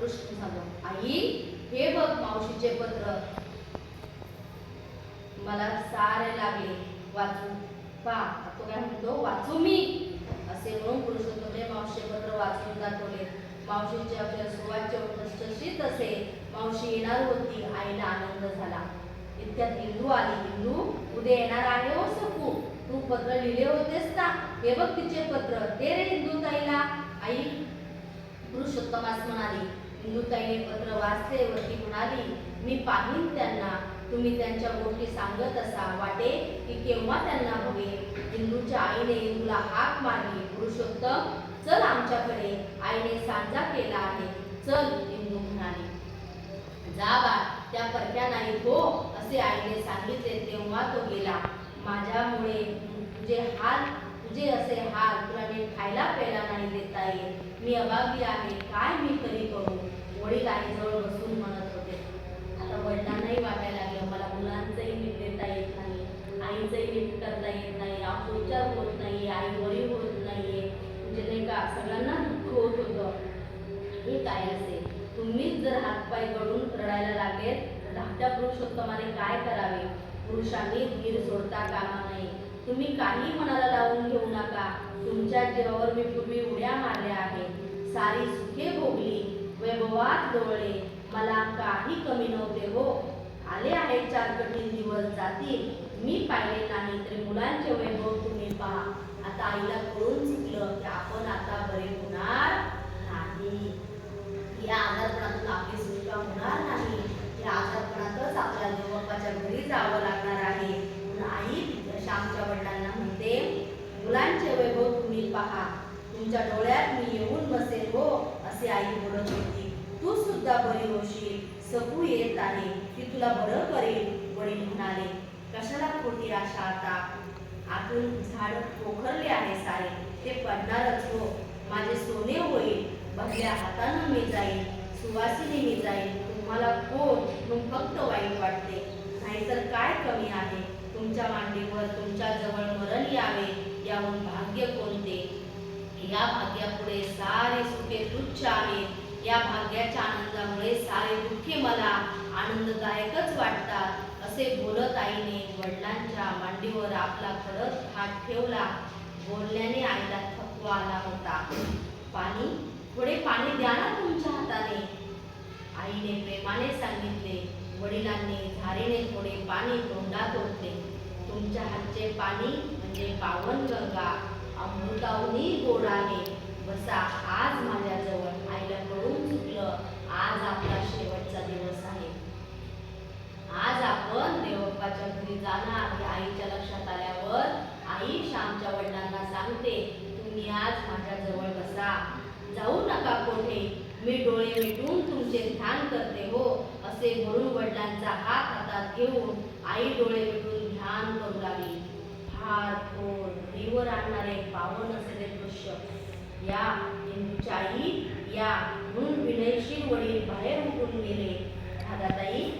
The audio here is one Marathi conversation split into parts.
कृष्ण झालं. आई हे बघ मावशीचे पत्र. मला सारे लागले. वाचू पा तो काय म्हणतो? वाचू मी. असे म्हणून पुरुषोत्तमने मावशीचे पत्र वाचून दाखवले. मावशीचे अक्षर सुवाच्य ठसठशीत असे. मावशी येणार होती. आईला आनंद झाला. इतक्यात हिंदू आली. हिंदू उद्या येणार आहे हो सकू तू पत्र लिहिले होतेस ना? हे बघ तिचे पत्र. ते रे हिंदू ताईला आई पुरुषोत्तमास म्हणाली हिंदुताईने पत्र वाचले व ती म्हणाली मी पाहीन त्यांना. तुम्ही त्यांच्या गोष्टी सांगत असा. वाटे की केव्हा त्यांना हवे? हिंदूच्या आईने हिंदूला हाक मारली. पुरुषोत्तम चल आमच्याकडे. आईने सांजा केला आहे. चल हिंदू म्हणाली. जा बा त्या परक्या नाही हो असे आईने सांगितले. तेव्हा तो गेला. माझ्यामुळे तुझे हाल जे असे हाल तुला नीट खायला प्यायला नाही देता येईल मी अभागी आहे काय मी तरी करू? वडील आईजवळ बसून म्हणत होते. आता वडिलांनाही वाटायला लागलं मला मुलांचंही नीट देता येत नाही आईचंही नीट करता येत नाही विचार होत नाही आई बरी होत नाहीये. म्हणजे नाही का सगळ्यांना दुःख होत होतं. हे काय असे? तुम्हीच जर हातपाय गळून रडायला लागेल तर धाकट्या पुरुषोत्तमाने काय करावे? पुरुषांनी धीर सोडता कामा नाही तुम्ही काही मनाला लावून घेऊ नका. तुमच्या जीवावर मी पूर्वी उड्या मारल्या आहेत. सारी सुखे भोगली वैभवात डोळे मला काही कमी नव्हते हो. आले आहेत चार कठीण दिवस जातील. मी पाहिले नाही तरी मुलांचे वैभव तुम्ही पहा. आता आईला कळून चुकलं की आपण आता बरे होणार नाही. या आजारपणातून आपली सुटका होणार नाही. या आजारपणातच आपल्या देवबापाच्या घरी जावं लागणार आहे म्हणून आई श्यामच्या वडिलांना म्हणते मुलांचे वैभव तुम्ही पहा. तुमच्या डोळ्यात मी येऊन बसेल हो असे आई बोलत होती. तू सुद्धा बरी होशील. सकू येत आहे. की तुला बरं करेल वडील म्हणाले. कशाला खोटी आशा आता? आतून झाड पोखरले आहे सारे. ते पडणारच हो. माझे सोने होईल. भगल्या हातानं मी जाईल. सुवासिनी मी जाईल. तुम्हाला कोण मग फक्त वाईट वाटते? नाहीतर काय कमी आहे? तुमच्या मांडीवर तुमच्या जवळ मरण यावे. याहून भाग्य कोणते? या भाग्यापुढे सारे सुखे तुच्छ आहेत या भाग्याच्या आनंदामुळे सारे दुःखे मला आनंददायकच वाटतात असे बोलत आईने वडिलांच्या मांडीवर आपला खडक हात ठेवला. बोलल्याने आईला थकवा आला होता. पाणी? थोडे पाणी द्या ना तुमच्या हाताने. आईने प्रेमाने सांगितले. वडिलांनी झारीने थोडे पाणी तोंडात ओतले. तुमच्या हातचे पाणी म्हणजे पावन गंगा. अमृताहुनी गोडाने. बसा आज माझ्याजवळ आईला कळून चुकलं. आज आपला शेवटचा दिवस आहे. आज आपण देवप्पाच्या घरी जाणार. हे आईच्या लक्षात आल्यावर आई श्यामच्या वडिलांना सांगते तुम्ही आज माझ्याजवळ बसा. जाऊ नका कोठे. मी डोळे मिटून तुमचे ध्यान करते हो. असे म्हणून वडिलांचा हात हातात घेऊन आई डोळे मिटून ध्यान करू लागली. हात कोण देवर आणणारे पावन असे दृश्य. या हिंदूच्याही आई या म्हणून विनयशील वडील बाहेर उठून गेले. दादाताई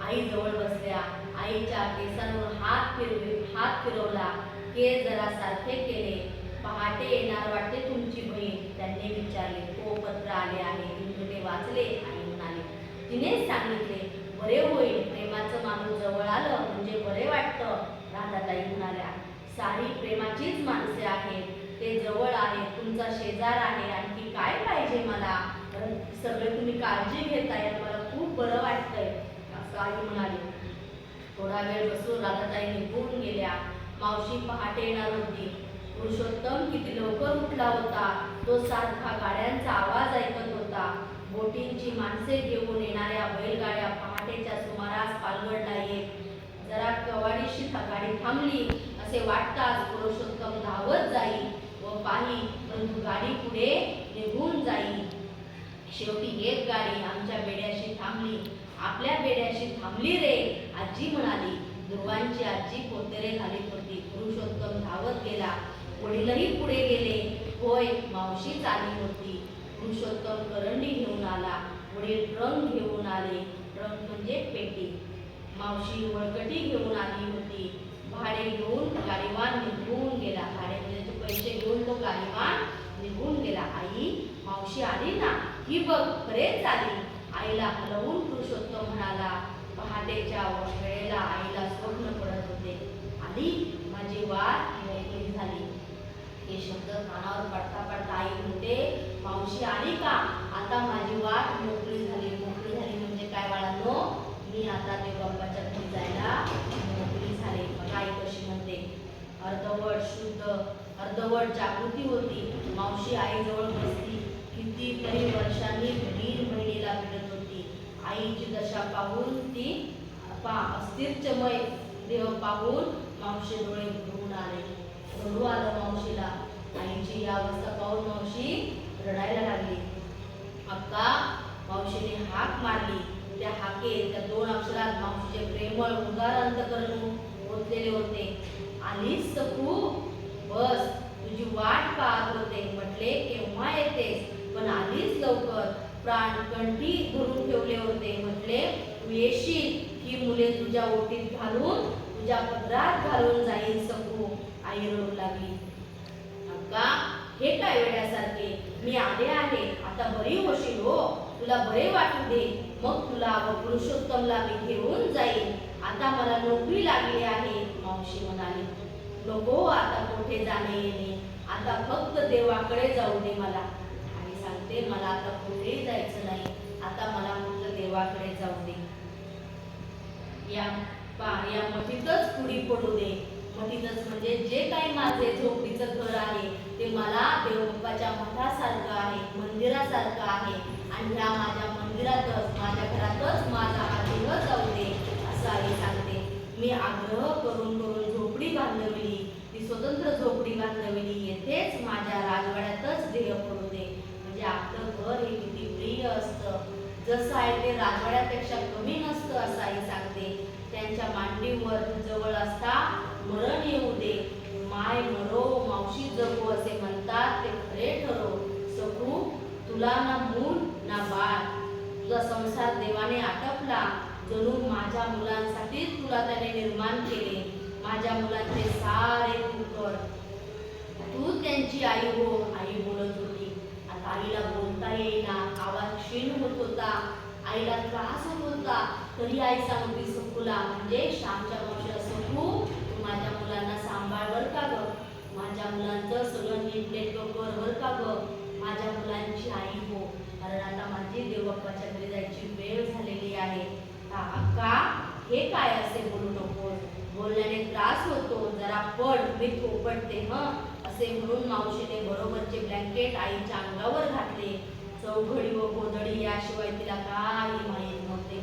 आई जवळ बसल्या. आईच्या केसांवर हात फिरवे हात फिरवला. केस जरा सारखे केले. पहाटे येणार वाटते तुमची बहीण त्यांनी विचारले. हो पत्र आले आहे. हिंदूने वाचले आई म्हणाले तिनेच सांगितले. बरे होईल. प्रेमाचं माणूस जवळ आलं म्हणजे बरे वाटतं. राधाताई म्हणाल्या सारी प्रेमाचीच माणसे आहेत. ते जवळ आहेत तुमचा शेजार आहे. आणखी काय पाहिजे मला? सगळे तुम्ही काळजी घेताय आणि मला खूप बरं वाटतंय. असं आई म्हणाली. थोडा वेळ बसून राधाताई निघून गेल्या. मावशी पहाटे येणार होती. पुरुषोत्तम किती लवकर उठला होता. तो सारखा गाड्यांचा आवाज ऐकत होता. बोटींची माणसे घेऊन येणाऱ्या बैलगाड्या पहाटेच्या सुमारास पालगडला येत. जरा कवाडीशी था- गाडी थांबली असे वाटताच पुरुषोत्तम धावत जाईल व पाही परंतु गाडी पुढे निघून जाईल शेवटी एक गाडी आमच्या बेड्याशी थांबली. आपल्या बेड्याशी थांबली रे आजी म्हणाली. ध्रुवांची आजी पोतेरे घालीत होती पुरुषोत्तम धावत गेला. वडीलही पुढे गेले. होय मावशीच आली होती. पुरुषोत्तम करंडी घेऊन आला. वडील ट्रंक घेऊन आले. ड्रम म्हणजे पेटी. मावशी वळकटी घेऊन आली होती. भाडे घेऊन गाडीवान निघून गेला. भाड्याचे पैसे घेऊन तो गाडीवान निघून गेला. आई मावशी आली ना? ही बघ खरेच आली आईला हलवून पुरुषोत्तम म्हणाला पहाटेच्या वेळेला आईला स्वप्न पडत होते. आली माझी वाट मोकळी झाली. हे शब्द कानावर पडता पडता आई म्हणते मावशी आली का? आता माझी वाट मोकळी झाली म्हणजे काय बाळांनो मी आता देव बाप्पाच्या घरी जायला मोकळी झाले बघा आई कशी म्हणते अर्धवट शुद्ध अर्धवट जागृती होती. मावशी आईजवळ बसली. कितीतरी वर्षांनी दीड महिनेला भेटत होती. आईची दशा पाहून ती पा अस्थिरचमय. देव पाहून मावशी डोळे भरून आले. रडू आलं मावशीला. आईची ही अवस्था पाहून मावशी रडायला लागली. अक्का मावशीने हाक मारली. त्या हाके त्या दोन अक्षरात मावशीचे प्रेमळ उदार अंतकरण ओतलेले होते. आलीस सखू बस तुझी वाट पाहत होते. म्हटले केव्हा येतेस? पण आलीस लवकर. प्राण कंठी धरून ठेवले होते. म्हटले तू येशील. ही मुले तुझ्या ओटीत घालून तुझ्या पदरात घालून जाईल सखू आई रडू लागली. अक्का हे काय वेड्यासारखे? मी आले आहे. आता बरी होशील हो. तुला बरे वाटू दे. मग तुला व पुरुषोत्तमला मी घेऊन जाईल आता मला नोकरी लागली आहे. मावशी म्हणाली नको हो आता कुठे जाणे येणे आता फक्त देवाकडे जाऊ दे मला. आणि सांगते मला आता कुठेही जायचं नाही आता मला फक्त देवाकडे जाऊ दे. या पा या मठीतच पुढी पडू दे. मठीतच म्हणजे जे काही माझे झोपडीचं घर आहे ते मला देवबाप्पाच्या मठासारखं आहे मंदिरासारखं आहे. आणि ह्या माझ्या मंदिरातच माझ्या घरातच माझा हा जाऊ दे असं आई सांगते. मी आग्रह करून करून झोपडी बांधवली. ती स्वतंत्र झोपडी बांधवली. येथेच माझ्या राजवाड्यातच देह पडू दे. म्हणजे आपलं घर हे किती प्रिय असतं. जसं आहे ते राजवाड्यापेक्षा कमी नसतं असं आई सांगते. त्यांच्या मांडीवर जवळ असता मरण येऊ दे. माय मरो मावशी जगू असे म्हणतात ते खरे ठरो. सखू तुला ना मूल ना बाळ. तुझा संसार देवाने आटपला. जणू माझ्या मुलांसाठी तुला त्याने निर्माण केले. माझ्या मुलांचे सारे तू कर तू त्यांची आई हो आई बोलत होती. आता आईला बोलता येईना. आवाज क्षीण होत होता. आईला त्रास होत होता. तरी आई सांगती सखूला म्हणजे श्यामच्या वर्ष सखू तू माझ्या मुलांना सांभाळ बर का ग? माझ्या मुलांचं सगळं नीटनेटकं कर बर का ग? माझ्या मुलांची आई हो. कारण आता माझी देवबाप्पाच्या घरी जायची वेळ झालेली आहे. का अक्का हे काय असे बोलू नको? बोलण्याने त्रास होतो जरा पड मी थोपटते हं असे म्हणून मावशीने बरोबरचे ब्लँकेट आईच्या अंगावर घातले. चौघडी व गोधडी याशिवाय तिला काही माहीत नव्हते.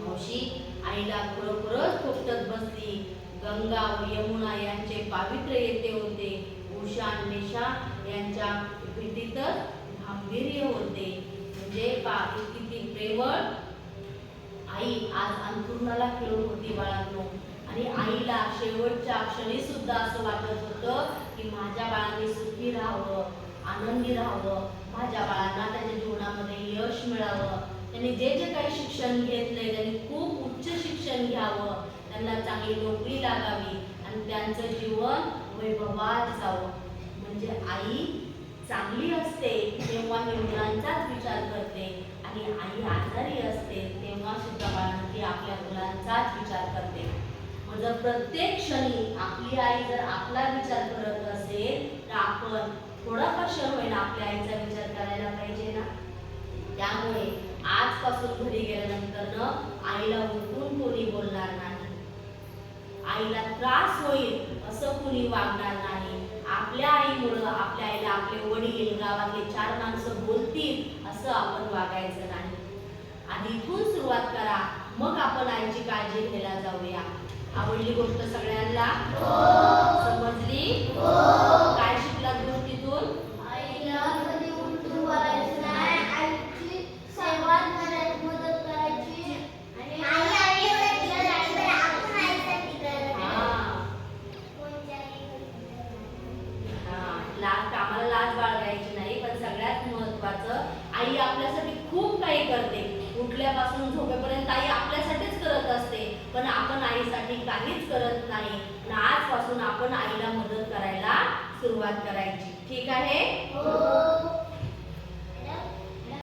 मावशी आईला खरोखरच थोपटत बसली. गंगा व यमुना यांचे पावित्र्य येते होते. उषा आणि निशा यांच्या भीतीतच गांभीर्य होते. म्हणजे पा किती प्रेमळ आई आज अंथरुणाला खेळून होती बाळांनो आणि आईला शेवटच्या क्षणी सुद्धा असं वाटत होतं की माझ्या बाळांनी सुखी राहावं आनंदी राहावं माझ्या बाळांना त्याच्या जीवनामध्ये यश मिळावं. त्यांनी जे जे काही शिक्षण घेतलंय त्यांनी खूप उच्च शिक्षण घ्यावं. त्यांना चांगली नोकरी लागावी आणि त्यांचं जीवन वैभवात जावं. म्हणजे आई चांगली असते तेव्हा मी मुलांचाच विचार करते आणि आई आजारी असते तेव्हा सुद्धा बाळांनो ती आपल्या मुलांचाच विचार करते. मग जर प्रत्येक क्षणी आपली आई जर आपला विचार करत असेल तर आपण थोडाफार क्षण होईल आपल्या आईचा विचार करायला पाहिजे ना? त्यामुळे आजपासून घरी गेल्यानंतर आईला उठून कोणी बोलणार नाही. आईला त्रास होईल असं कुणी वागणार नाही. आपल्या आईमुळं आपल्या आईला आपले वडील गावातले चार माणसं बोलतील असं आपण वागायचं नाही. आधी इथून सुरुवात करा. मग आपण आईची काळजी घ्यायला जाऊया. आवडली गोष्ट सगळ्यांना? समजली? काय शिकलात गोष्टीतून आईला कधी उलटून बोलायचं नाही. आईची सेवा करायची मदत करायची. आणि आई आईसाठी करायचं आपण आईसाठी करायचं हा. कोणत्याही हा, लाज कामाला लाज बाळगायची नाही पण सगळ्यात महत्वाचं आई आपल्यासाठी खूप काही करते. उठल्यापासून झोपेपर्यंत आई आपल्यासाठीच करत असते पण आपण आईसाठी काहीच करत नाही. आणि आजपासून आपण आईला मदत करायला सुरुवात करायची. ठीक आहे? हो.